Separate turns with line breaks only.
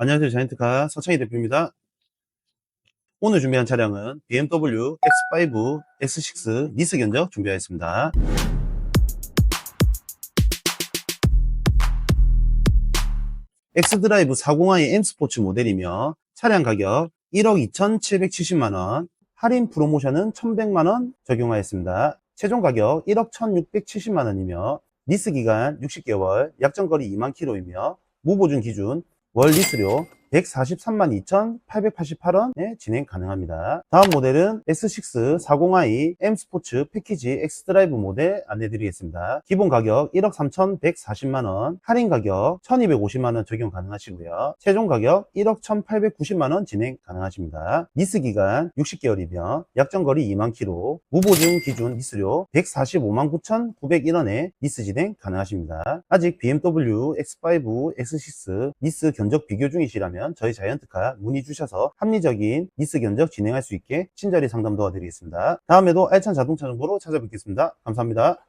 안녕하세요. 자이언트카 서창희 대표입니다. 오늘 준비한 차량은 BMW X5, X6 니스 견적 준비하였습니다. 엑스드라이브 402 M 스포츠 모델이며 차량 가격 1억 2,770만원, 할인 프로모션은 1,100만원 적용하였습니다. 최종 가격 1억 1,670만원이며 리스 기간 60개월, 약정거리 2만 킬로이며 무보증 기준 월 리스료 143만 2,888원에 진행 가능합니다. 다음 모델은 S6 40i M 스포츠 패키지 X 드라이브 모델 안내드리겠습니다. 기본 가격 1억 3,140만원, 할인 가격 1,250만원 적용 가능하시고요. 최종 가격 1억 1,890만원 진행 가능하십니다. 리스 기간 60개월이며 약정거리 2만 킬로, 무보증 기준 리스료 145만 9,901원에 리스 진행 가능하십니다. 아직 BMW X5, X6 리스 견적 비교 중이시라면 저희 자이언트카 문의 주셔서 합리적인 리스 견적 진행할 수 있게 친절히 상담 도와드리겠습니다. 다음에도 알찬 자동차 정보로 찾아뵙겠습니다. 감사합니다.